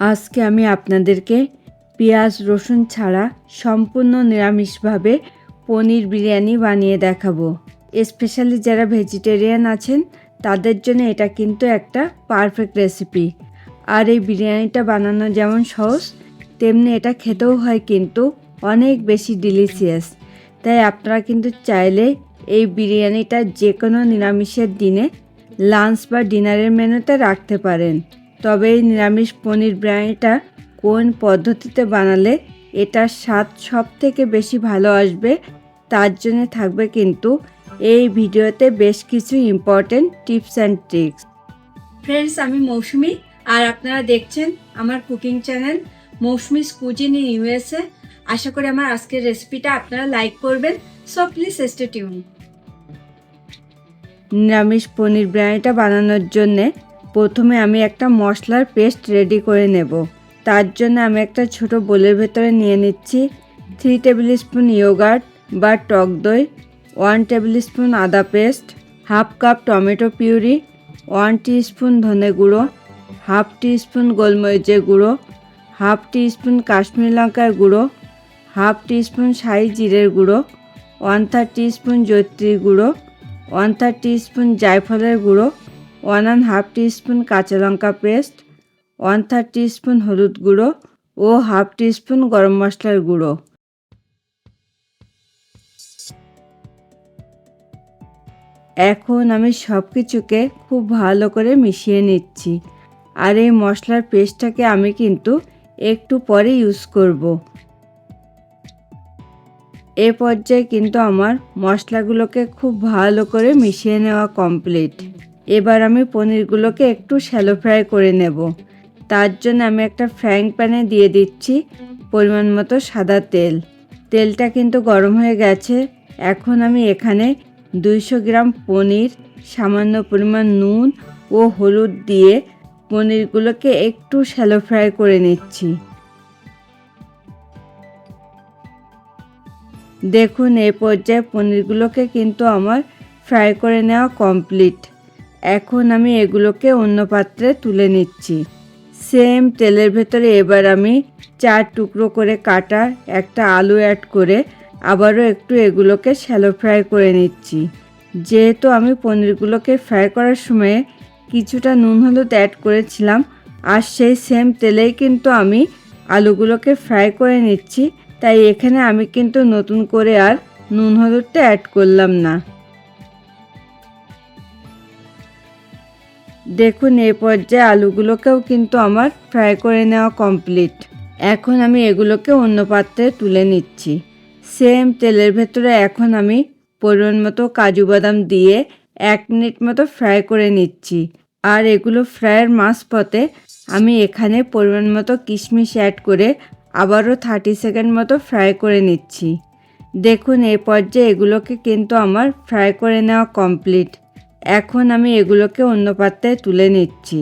আজকে আমি আপনাদেরকে পেঁয়াজ, রসুন ছাড়া সম্পূর্ণ নিরামিষভাবে পনির বিরিয়ানি বানিয়ে দেখাবো। স্পেশালি যারা ভেজিটেরিয়ান আছেন, তাদের জন্য এটা কিন্তু একটা পারফেক্ট রেসিপি আর এই বিরিয়ানিটা বানানো যেমন সহজ, তেমনি এটা খেতেও হয় কিন্তু অনেক বেশি ডিলিশিয়াস তাই আপনারা কিন্তু চাইলে এই বিরিয়ানিটা যে কোনো নিরামিষের দিনে লাঞ্চ বা ডিনারের মেনুতে রাখতে পারেন। তবে এই নিরামিষ পনির বিরিয়ানিটা কোন পদ্ধতিতে বানালে এটার স্বাদ সব থেকে বেশি ভালো আসবে তার জন্য থাকবে কিন্তু এই ভিডিওতে বেশ কিছু important tips and tricks friends আমি মৌসুমি আর আপনারা দেখছেন আমার cooking channel Mousumi's cuisine in USA আশা করি আমার আজকের রেসিপিটা আপনারা লাইক করবেন সো প্লিজ স্টে টিউন নিরামিষ পনির বিরিয়ানিটা বানানোর জন্যে প্রথমে আমি একটা মশলার পেস্ট রেডি করে নেব। তার জন্য আমি একটা ছোট বোলের ভেতরে নিয়ে নিচ্ছি। থ্রি টেবিল স্পুন ইয়োগার্ট বা টক দই ওয়ান টেবিল স্পুন আদা paste half cup tomato puree one spoon ধনে গুঁড়ো হাফ টি স্পুন গোলমরিচের গুঁড়ো হাফ টি স্পুন কাশ্মীর লঙ্কার গুঁড়ো হাফ টি স্পুন শাহি জিরের গুঁড়ো ওয়ান থার্ড স্পুন জৈত্রী গুঁড়ো ওয়ান থার্ড স্পুন জায়ফলের গুঁড়ো ওয়ান অ্যান্ড হাফ স্পুন কাঁচা লঙ্কা পেস্ট, ওয়ান থার্ড স্পুন হলুদ গুঁড়ো ও হাফ স্পুন গরম মশলার গুঁড়ো। এখন আমি সব কিছুকে খুব ভালো করে মিশিয়ে নিচ্ছি। আর এই মশলার পেস্টটাকে আমি কিন্তু একটু পরে ইউজ করব। এ পর্যায়ে কিন্তু আমার মশলাগুলোকে খুব ভালো করে মিশিয়ে নেওয়া কমপ্লিট। এবার আমি পনিরগুলোকে একটু শ্যালো ফ্রাই করে নেব। তার জন্য আমি একটা ফ্রাইং প্যানে দিয়ে দিচ্ছি পরিমাণ মতো সাদা তেল। তেলটা কিন্তু গরম হয়ে গেছে। এখন আমি এখানে দুইশো গ্রাম পনির, সামান্য পরিমাণ নুন ও হলুদ দিয়ে পনিরগুলোকে একটু শ্যালো ফ্রাই করে নিচ্ছি। দেখুন, এ পর্যায়ে পনিরগুলোকে কিন্তু আমার ফ্রাই করে নেওয়া কমপ্লিট এখন আমি এগুলোকে অন্য পাত্রে তুলে নিচ্ছি। সেম তেলের ভেতরে এবার আমি চার টুকরো করে কাটা একটা আলু অ্যাড করে আবারও একটু এগুলোকে শ্যালো ফ্রাই করে নিচ্ছি। যেহেতু আমি পনিরগুলোকে ফ্রাই করার সময়ে কিছুটা নুন হলুদ অ্যাড করেছিলাম, আর সেই সেম তেলেই কিন্তু আমি আলুগুলোকে ফ্রাই করে নিচ্ছি, তাই এখানে আমি কিন্তু নতুন করে আর নুন হলুদটা অ্যাড করলাম না। দেখুন এই পর্যায়ে আলুগুলোকেও কিন্তু আমার ফ্রাই করে নেওয়া কমপ্লিট। এখন আমি এগুলোকে অন্য পাত্রে তুলে নিচ্ছি। সেম তেলের ভেতরে এখন আমি পরিমাণ মতো কাজু বাদাম দিয়ে এক মিনিট মতো ফ্রাই করে নিচ্ছি। আর এগুলো ফ্রাইয়ের মাঝপথে আমি এখানে পরিমাণ মতো কিশমিশ অ্যাড করে আবারও থার্টি সেকেন্ড মতো ফ্রাই করে নিচ্ছি। দেখুন, এ পর্যায়ে এগুলোকে কিন্তু আমার ফ্রাই করে নেওয়া কমপ্লিট। এখন আমি এগুলোকে অন্য পাত্রে তুলে নিচ্ছি।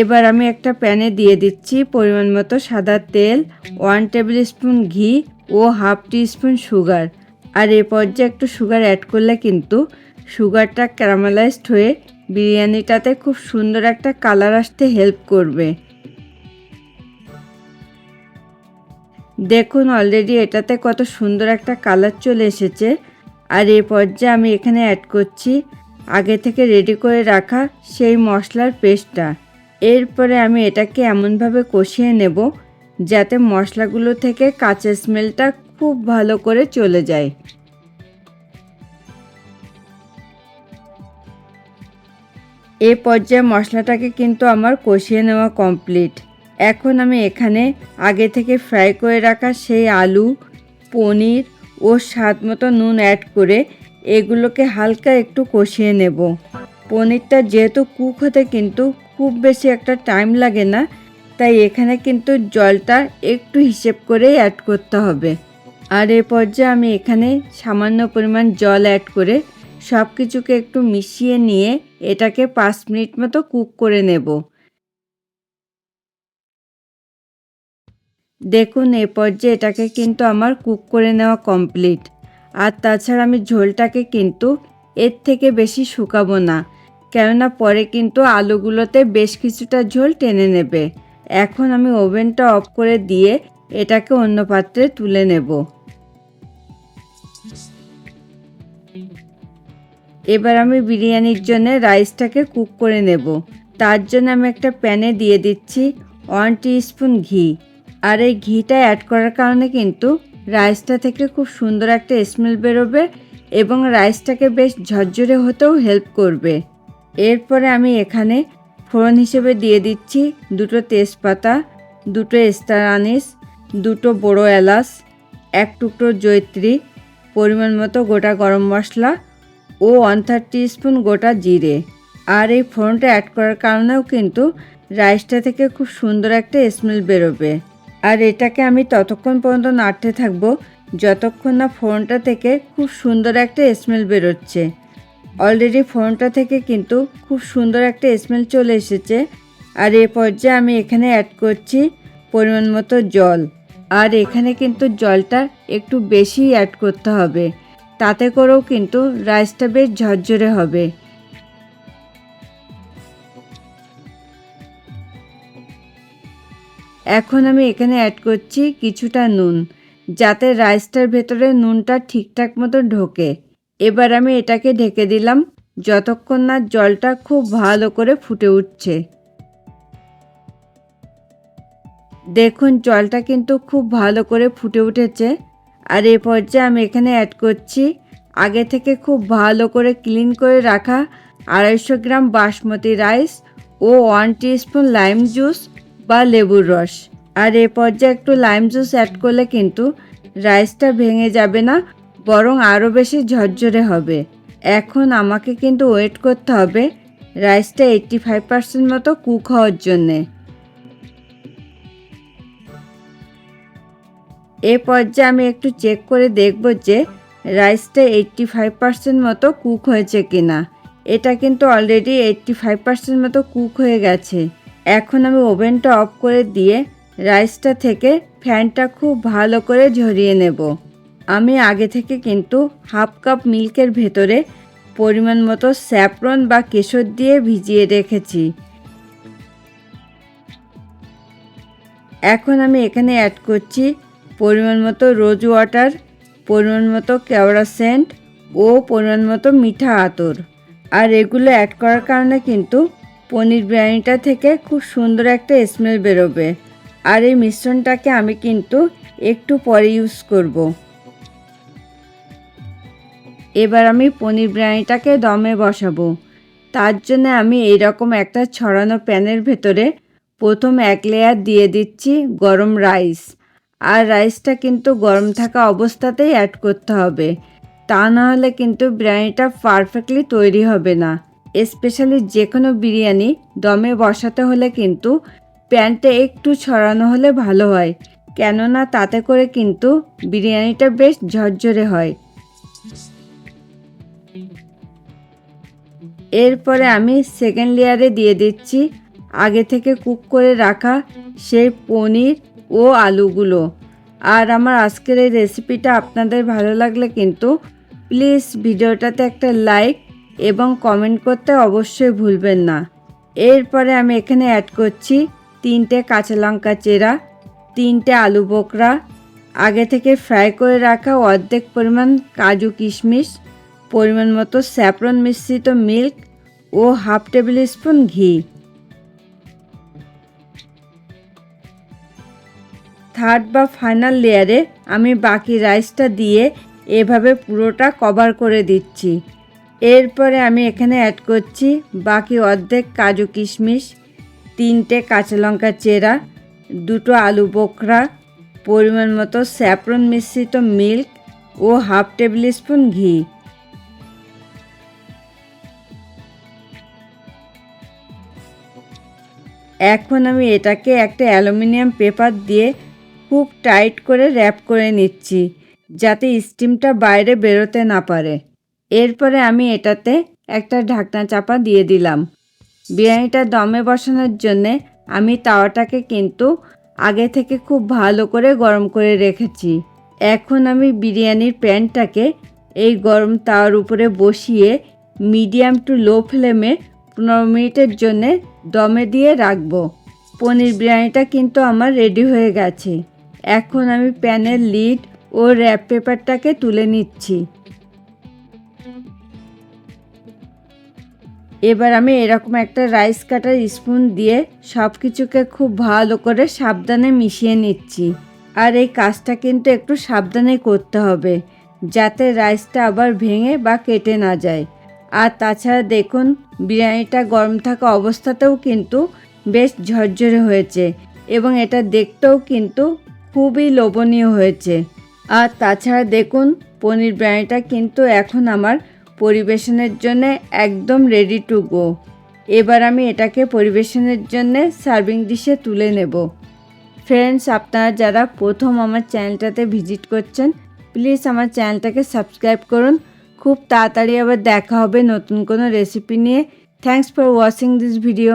এবার আমি একটা প্যানে দিয়ে দিচ্ছি পরিমাণ মতো সাদা তেল, ওয়ান টেবিল স্পুন ঘি ও হাফ টি স্পুন সুগার। আর এ পর্যায়ে একটু সুগার অ্যাড করলে কিন্তু সুগারটা ক্যারামেলাইজড হয়ে বিরিয়ানিটাতে খুব সুন্দর একটা কালার আসতে হেল্প করবে। দেখুন অলরেডি এটাতে কত সুন্দর একটা কালার চলে এসেছে। আর এই পর্যায়ে আমি এখানে অ্যাড করছি আগে থেকে রেডি করে রাখা সেই মশলার পেস্টটা এরপরে আমি এটাকে এমনভাবে কষিয়ে নেব যাতে মশলাগুলো থেকে কাঁচা স্মেলটা খুব ভালো করে চলে যায়। এ পর্যায়ে মশলাটাকে কিন্তু আমার কষিয়ে নেওয়া কমপ্লিট এখন আমি এখানে আগে থেকে ফ্রাই করে রাখা সেই আলু, পনির ও স্বাদ মতো নুন অ্যাড করে এগুলোকে হালকা একটু কষিয়ে নেব। পনিরটা যেহেতু কুক হতে কিন্তু খুব বেশি একটা টাইম লাগে না, তাই এখানে কিন্তু জলটা একটু হিসেব করেই অ্যাড করতে হবে। আর এ পর্যায়ে আমি এখানে সামান্য পরিমাণ জল অ্যাড করে সব কিছুকে একটু মিশিয়ে নিয়ে এটাকে পাঁচ মিনিট মতো কুক করে নেব। দেখুন, এ পর্যায়ে এটাকে কিন্তু আমার কুক করে নেওয়া কমপ্লিট আর তাছাড়া আমি ঝোলটাকে কিন্তু এর থেকে বেশি শুকাবো না, কেননা পরে কিন্তু আলুগুলোতে বেশ কিছুটা ঝোল টেনে নেবে। এখন আমি ওভেনটা অফ করে দিয়ে এটাকে অন্য পাত্রে তুলে নেব। এবার আমি বিরিয়ানির জন্য রাইসটাকে কুক করে নেব। তার জন্য আমি একটা প্যানে দিয়ে দিচ্ছি ওয়ান স্পুন ঘি। আর এই ঘিটা অ্যাড করার কারণে কিন্তু রাইসটা থেকে খুব সুন্দর একটা স্মেল বেরোবে এবং রাইসটাকে বেশ ঝরঝরে হতেও হেল্প করবে। এরপরে আমি এখানে ফোড়ন হিসেবে দিয়ে দিচ্ছি দুটো তেজপাতা, দুটো স্টার আনিস দুটো বড়ো এলাচ, এক টুকরো জৈত্রী পরিমাণ মতো গোটা গরম মশলা ও ওয়ান থার্টি স্পুন গোটা জিরে। আর এই ফোড়নটা অ্যাড করার কারণেও কিন্তু রাইসটা থেকে খুব সুন্দর একটা স্মেল বেরোবে। আর এটাকে আমি ততক্ষণ পর্যন্ত নাড়তে থাকব যতক্ষণ না ফোড়নটা থেকে খুব সুন্দর একটা স্মেল বেরোচ্ছে। অলরেডি ফোড়নটা থেকে কিন্তু খুব সুন্দর একটা স্মেল চলে এসেছে। আর এ পর্যায়ে আমি এখানে অ্যাড করছি পরিমাণ মতো জল। আর এখানে কিন্তু জলটা একটু বেশি অ্যাড করতে হবে। তাতে করেও কিন্তু রাইসটা বেশ ঝরঝরে হবে। এখন আমি এখানে অ্যাড করছি কিছুটা নুন, যাতে রাইসটার ভেতরে নুনটা ঠিকঠাক মতো ঢোকে। এবার আমি এটাকে ঢেকে দিলাম, যতক্ষণ না জলটা খুব ভালো করে ফুটে উঠছে। দেখুন, জলটা কিন্তু খুব ভালো করে ফুটে উঠেছে। আর এ পর্যায়ে আমি এখানে অ্যাড করছি আগে থেকে খুব ভালো করে ক্লিন করে রাখা আড়াইশো গ্রাম বাসমতি রাইস ও ওয়ান স্পুন লাইম জুস বা লেবুর রস। আর এ পর্যায়ে একটু লাইম জুস অ্যাড করলে কিন্তু রাইসটা ভেঙে যাবে না, বরং আরও বেশি ঝরঝরে হবে। এখন আমাকে কিন্তু ওয়েট করতে হবে রাইসটা এইট্টি ফাইভ পার্সেন্ট মতো কুক হওয়ার জন্যে। এ পর্যায়ে আমি একটু চেক করে দেখব যে রাইসটা এইট্টি ফাইভ পার্সেন্ট মতো কুক হয়েছে কিনা। এটা কিন্তু অলরেডি এইট্টি ফাইভ পার্সেন্ট মতো কুক হয়ে গেছে। এখন আমি ওভেনটা অফ করে দিয়ে রাইসটা থেকে ফ্যানটা খুব ভালো করে ঝরিয়ে নেব। আমি আগে থেকে কিন্তু হাফ কাপ মিল্কের ভেতরে পরিমাণ মতো স্যাফরন বা কেশর দিয়ে ভিজিয়ে রেখেছি। এখন আমি এখানে অ্যাড করছি পরিমাণ মতো রোজ ওয়াটার, পরিমাণ মতো কেওড়া সেন্ট ও পরিমাণ মতো মিঠা আতর। আর এগুলো অ্যাড করার কারণে কিন্তু পনির বিরিয়ানিটা থেকে খুব সুন্দর একটা স্মেল বেরোবে। আর এই মিশ্রণটাকে আমি কিন্তু একটু পরে ইউজ করব। এবার আমি পনির বিরিয়ানিটাকে দমে বসাবো। তার জন্য আমি এইরকম একটা ছড়ানো প্যানের ভেতরে প্রথম এক লেয়ার দিয়ে দিচ্ছি গরম রাইস আর রাইসটা কিন্তু গরম থাকা অবস্থাতেই অ্যাড করতে হবে। তা না হলে কিন্তু বিরিয়ানিটা পারফেক্টলি তৈরি হবে না। স্পেশালি যে কোনো বিরিয়ানি, দমে বসাতে হলে কিন্তু প্যানটা একটু ছড়ানো হলে ভালো হয়। কেননা তাতে করে কিন্তু বিরিয়ানিটা বেশ ঝরঝরে হয়। এরপরে আমি সেকেন্ড লেয়ারে দিয়ে দিচ্ছি আগে থেকে কুক করে রাখা সেই পনির ও আলুগুলো। আর আমার আজকের এই রেসিপিটা আপনাদের ভালো লাগলে কিন্তু প্লিজ ভিডিওটাতে একটা লাইক এবং কমেন্ট করতে অবশ্যই ভুলবেন না। এরপরে আমি এখানে অ্যাড করছি তিনটে কাঁচা লঙ্কা চেরা, তিনটে আলু বোকরা, আগে থেকে ফ্রাই করে রাখা অর্ধেক পরিমাণ কাজু কিশমিশ, পরিমাণ মতো স্যাফরন মিশ্রিত মিল্ক ও হাফ টেবিল স্পুন ঘি। থার্ড বা ফাইনাল লেয়ারে আমি বাকি রাইসটা দিয়ে এভাবে পুরোটা কভার করে দিচ্ছি। এরপরে আমি এখানে অ্যাড করছি বাকি অর্ধেক কাজু কিশমিশ, তিনটে কাঁচা লঙ্কা চেরা, দুটো আলু বোখরা, পরিমাণ মতো স্যাফরন মিশ্রিত মিল্ক ও হাফ টেবিল স্পুন ঘি। এখন আমি এটাকে একটা অ্যালুমিনিয়াম পেপার দিয়ে খুব টাইট করে র্যাপ করে নিচ্ছি, যাতে স্টিমটা বাইরে বেরোতে না পারে। এরপরে আমি এটাতে একটা ঢাকনা চাপা দিয়ে দিলাম। বিরিয়ানিটা দমে বসানোর জন্যে আমি তাওয়াটাকে কিন্তু আগে থেকে খুব ভালো করে গরম করে রেখেছি। এখন আমি বিরিয়ানির প্যানটাকে এই গরম তাওয়ার উপরে বসিয়ে মিডিয়াম টু লো ফ্লেমে পনেরো মিনিটের জন্যে দমে দিয়ে রাখব। পনির বিরিয়ানিটা কিন্তু আমার রেডি হয়ে গেছে। এখন আমি প্যানের লিড ও র্যাপ পেপারটাকে তুলে নিচ্ছি। এবার আমি এরকম একটা রাইস কাটার স্পুন দিয়ে সব কিছুকে খুব ভালো করে সাবধানে মিশিয়ে নিচ্ছি। আর এই কাজটা কিন্তু একটু সাবধানে করতে হবে, যাতে রাইসটা আবার ভেঙে বা কেটে না যায়। আর তাছাড়া দেখুন, বিরিয়ানিটা গরম থাকা অবস্থাতেও কিন্তু বেশ ঝরঝরে হয়েছে এবং এটা দেখতেও কিন্তু খুবই লোভনীয় হয়েছে। আর তাছাড়া দেখুন, পনির বিরিয়ানিটা কিন্তু এখন আমার পরিবেশনের জন্য একদম রেডি টু গো এবার আমি এটাকে পরিবেশনের জন্য সার্ভিং ডিশে তুলে নেব। ফ্রেন্ডস আপনারা যারা প্রথম আমার চ্যানেলটাতে ভিজিট করছেন প্লিজ আমার চ্যানেলটাকে সাবস্ক্রাইব করুন। খুব তাড়াতাড়ি আবার দেখা হবে নতুন কোনো রেসিপি নিয়ে। Thanks for watching this video